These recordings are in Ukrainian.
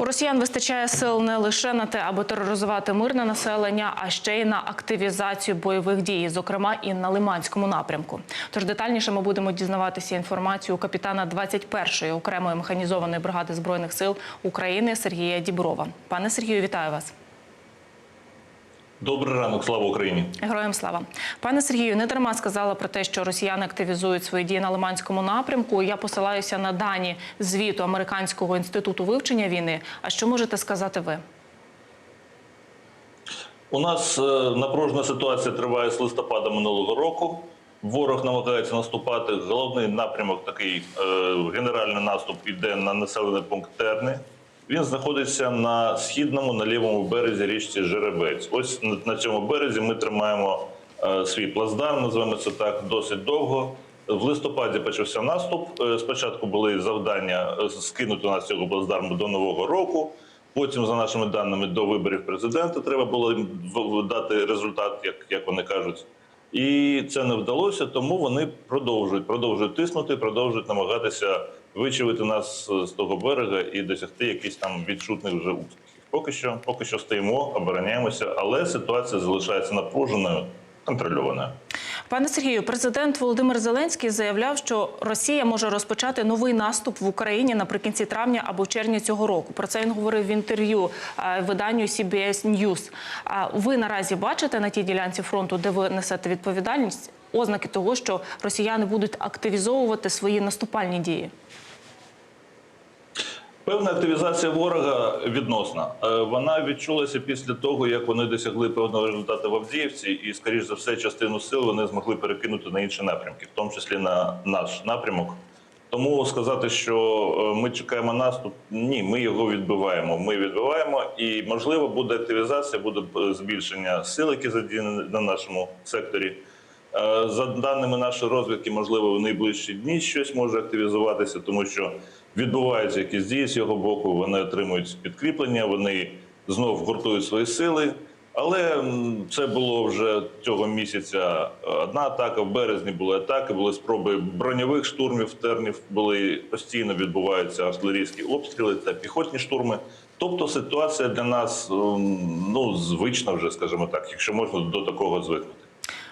У росіян вистачає сил не лише на те, аби тероризувати мирне населення, а ще й на активізацію бойових дій, зокрема і на Лиманському напрямку. Тож детальніше ми будемо дізнаватися інформацію у капітана 21-ї окремої механізованої бригади збройних сил України Сергія Діброва. Пане Сергію, вітаю вас. Добрий ранок, слава Україні. Героям слава пане Сергію. Не дарма сказала про те, що росіяни активізують свої дії на Лиманському напрямку. Я посилаюся на дані звіту Американського інституту вивчення війни. А що можете сказати ви? У нас е, напружена ситуація триває з листопада минулого року. Ворог намагається наступати. Головний напрямок такий е, генеральний наступ іде на населений пункт Терни. Він знаходиться на східному, на лівому березі річці Жеребець. Ось на- цьому березі ми тримаємо е, свій плацдарм, називаємо це так, досить довго. В листопаді почався наступ. Е, Спочатку були завдання е, скинути нас цього плацдарму до нового року. Потім, за нашими даними, до виборів президента треба було дати результат, як, як вони кажуть. І це не вдалося, тому вони продовжують, продовжують тиснути, продовжують намагатися вичавити нас з того берега і досягти якихось там відчутних вже успіхів. Поки що, поки що стоїмо, обороняємося, але ситуація залишається напруженою, контрольованою. Пане Сергію, президент Володимир Зеленський заявляв, що Росія може розпочати новий наступ в Україні наприкінці травня або червня цього року. Про це він говорив в інтерв'ю е, виданню CBS News. Ви наразі бачите на тій ділянці фронту, де ви несете відповідальність, ознаки того, що росіяни будуть активізовувати свої наступальні дії? Певна активізація ворога відносна. Е, Вона відчулася після того, як вони досягли певного результату в Авдіївці, і, скоріш за все, частину сил вони змогли перекинути на інші напрямки, в тому числі на наш напрямок. Тому сказати, що е, ми чекаємо наступ, ні, ми його відбиваємо. Ми відбиваємо, і можливо буде активізація, буде е, збільшення сил, які задіяні на нашому секторі. За даними нашої розвідки, можливо, в найближчі дні щось може активізуватися, тому що відбуваються якісь дії з його боку. Вони отримують підкріплення, вони знов гуртують свої сили. Але це було вже цього місяця одна атака. В березні були атаки, були спроби броньових штурмів, тернів були постійно відбуваються артилерійські обстріли та піхотні штурми. Тобто ситуація для нас ну звична вже, скажімо так, якщо можна до такого звикнути.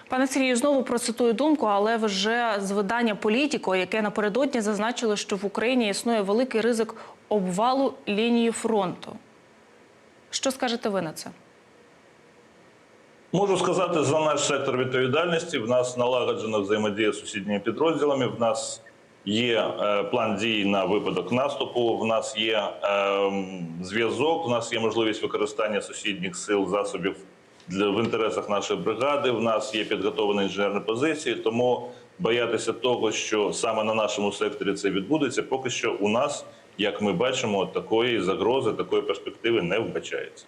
Пане Сергію, знову процитую думку, але вже з видання Політіко, яке напередодні зазначило, що в Україні існує великий ризик обвалу лінії фронту. Що скажете ви на це? Можу сказати за наш сектор відповідальності. В нас налагоджена взаємодія з сусідніми підрозділами. В нас є е, план дій на випадок наступу. В нас є е, зв'язок. В нас є можливість використання сусідніх сил засобів в інтересах нашої бригади. В нас є підготовлені інженерні позиції. Тому боятися того, що саме на нашому секторі це відбудеться, поки що у нас, як ми бачимо, такої загрози, такої перспективи не вбачається.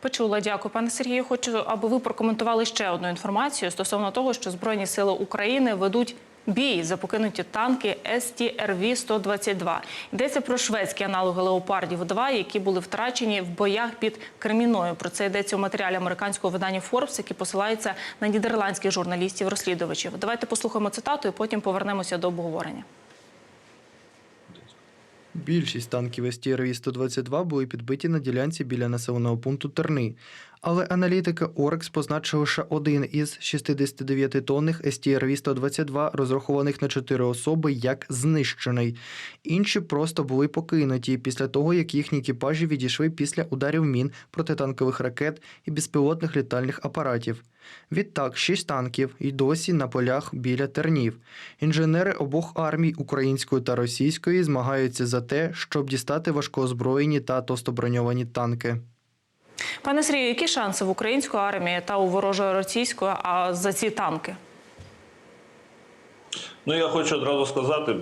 Почула, дякую, пане Сергію. Хочу, аби ви прокоментували ще одну інформацію стосовно того, що Збройні сили України ведуть бій за покинуті танки СТРВ 122 Йдеться про шведські аналоги леопардів 2 які були втрачені в боях під Креміною. Про це йдеться у матеріалі американського видання Forbes, який посилається на нідерландських журналістів-розслідувачів. Давайте послухаємо цитату і потім повернемося до обговорення. Більшість танків СТРВ-122 були підбиті на ділянці біля населеного пункту Терни, але аналітики Орекс позначили лише один із 69-тонних СТРВ-122, розрахованих на 4 особи, як знищений. Інші просто були покинуті після того, як їхні екіпажі відійшли після ударів мін, протитанкових ракет і безпілотних літальних апаратів. Відтак, шість танків і досі на полях біля тернів. Інженери обох армій, української та російської, змагаються за те, щоб дістати важкоозброєні та товстоброньовані танки. Пане Сергію, які шанси в української армії та у ворожої російської а за ці танки? Ну, я хочу одразу сказати,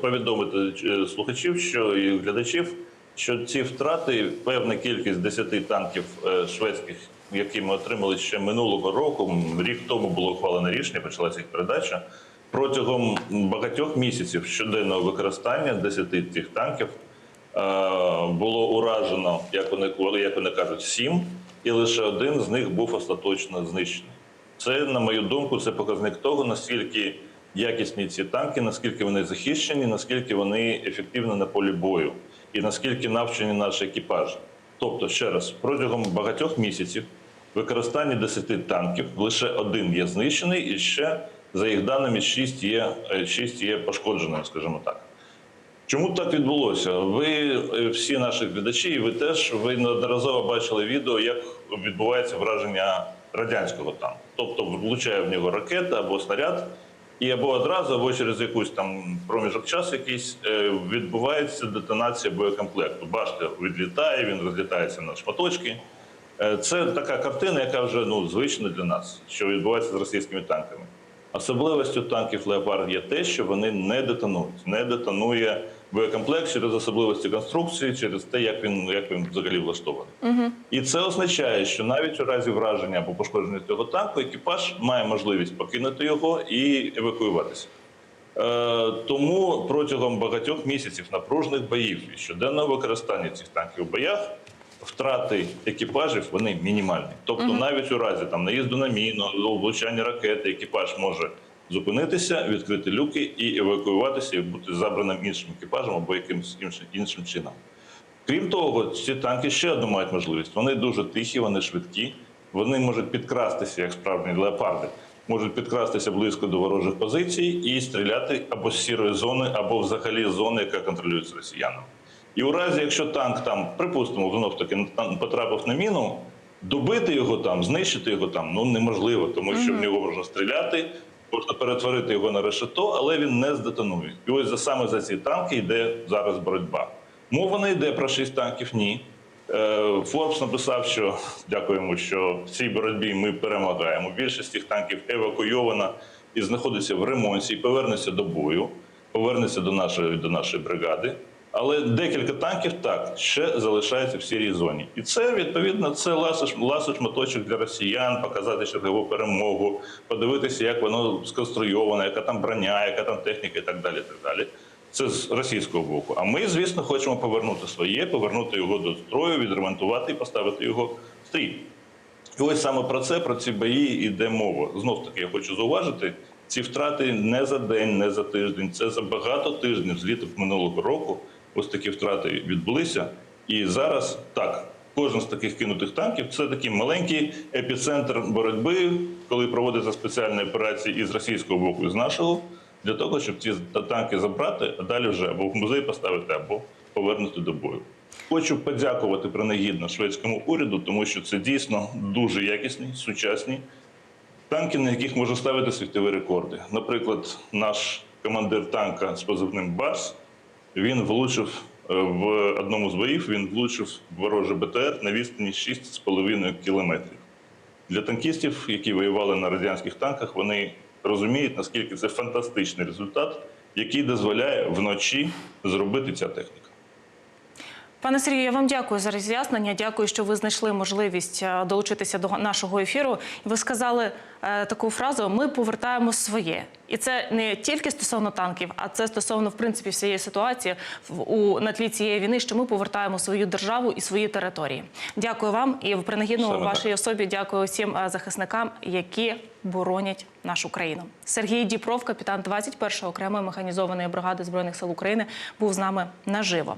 повідомити е, слухачів, що і глядачів, що ці втрати, певна кількість 10 танків е, шведських, які ми отримали ще минулого року. Рік тому було ухвалене рішення, почалася їх передача. Протягом багатьох місяців щоденного використання 10 цих танків було уражено, як вони як вони кажуть, сім, і лише один з них був остаточно знищений. Це, на мою думку, це показник того, наскільки якісні ці танки, наскільки вони захищені, наскільки вони ефективні на полі бою. і наскільки навчені наші екіпажі. Тобто, ще раз, протягом багатьох місяців використання 10 танків лише один є знищений, і ще, за їх даними, 6 є, 6 є пошкодженими, скажімо так. Чому так відбулося? Ви е, всі наші глядачі, і ви теж ви неодноразово бачили відео, як відбувається враження радянського танку. Тобто влучає в нього ракета або снаряд, і або одразу, або через якийсь там проміжок часу якийсь е, відбувається детонація боєкомплекту. Бачите, відлітає, він розлітається на шматочки. Е, Це така картина, яка вже ну звична для нас, що відбувається з російськими танками. Особливістю танків Леопард є те, що вони не детонують, не детонує боєкомплект через особливості конструкції, через те, як він як він взагалі влаштований. І це означає, що навіть у разі враження або пошкодження цього танку екіпаж має можливість покинути його і евакуюватися. Е, тому протягом багатьох місяців напружених боїв і щоденного використання цих танків у боях втрати екіпажів вони мінімальні. Тобто, навіть у разі там наїзду на міну, влучання ракети, екіпаж може зупинитися, відкрити люки і евакуюватися, і бути забраним іншим екіпажем або якимось іншим, іншим чином. Крім того, ці танки ще одну мають можливість. Вони дуже тихі, вони швидкі, вони можуть підкрастися, як справжні леопарди, можуть підкрастися близько до ворожих позицій і стріляти або з сірої зони, або взагалі з зони, яка контролюється росіянами. І у разі, якщо танк там, припустимо, знов таки потрапив на міну, добити його там, знищити його там ну неможливо, тому що в нього можна стріляти, можна перетворити його на решето, але він не здетонує. І ось за саме за ці танки йде зараз боротьба. Мова не йде про шість танків, ні. Е, Форбс написав, що дякуємо, що в цій боротьбі ми перемагаємо. Більшість цих танків евакуйована і знаходиться в ремонті, і повернеться до бою, повернеться до нашої, до нашої бригади. Але декілька танків так ще залишаються в сірій зоні, і це відповідно це ласоч моточок для росіян, показати чергову перемогу, подивитися, як воно сконструйовано, яка там броня, яка там техніка, і так далі. І так далі. Це з російського боку. А ми, звісно, хочемо повернути своє, повернути його до строю, відремонтувати і поставити його в стрій. І ось саме про це, про ці бої йде мова. Знов таки я хочу зауважити, ці втрати не за день, не за тиждень, це за багато тижнів з літа минулого року. Ось такі втрати відбулися. І зараз так, кожен з таких кинутих танків це такий маленький епіцентр боротьби, коли проводяться спеціальні операції із російського боку, і з нашого, для того, щоб ці танки забрати, а далі вже або в музей поставити, або повернути до бою. Хочу подякувати принагідно шведському уряду, тому що це дійсно дуже якісні, сучасні танки, на яких можна ставити світові рекорди. Наприклад, наш командир танка з позивним Барс він влучив е, в одному з боїв. Він влучив ворожий БТР на відстані 6,5 кілометрів. Для танкістів, які воювали на радянських танках, вони розуміють, наскільки це фантастичний результат, який дозволяє вночі зробити ця техніка. Пане Сергію, я вам дякую за роз'яснення. Дякую, що ви знайшли можливість е, долучитися до нашого ефіру. Ви сказали е, таку фразу: ми повертаємо своє, і це не тільки стосовно танків, а це стосовно в принципі всієї ситуації у на тлі цієї війни, що ми повертаємо свою державу і свої території. Дякую вам і в принагідно вашій особі. Дякую всім е, захисникам, які боронять нашу країну. Сергій Діпров, капітан 21-ї окремої механізованої бригади збройних сил України, був з нами наживо.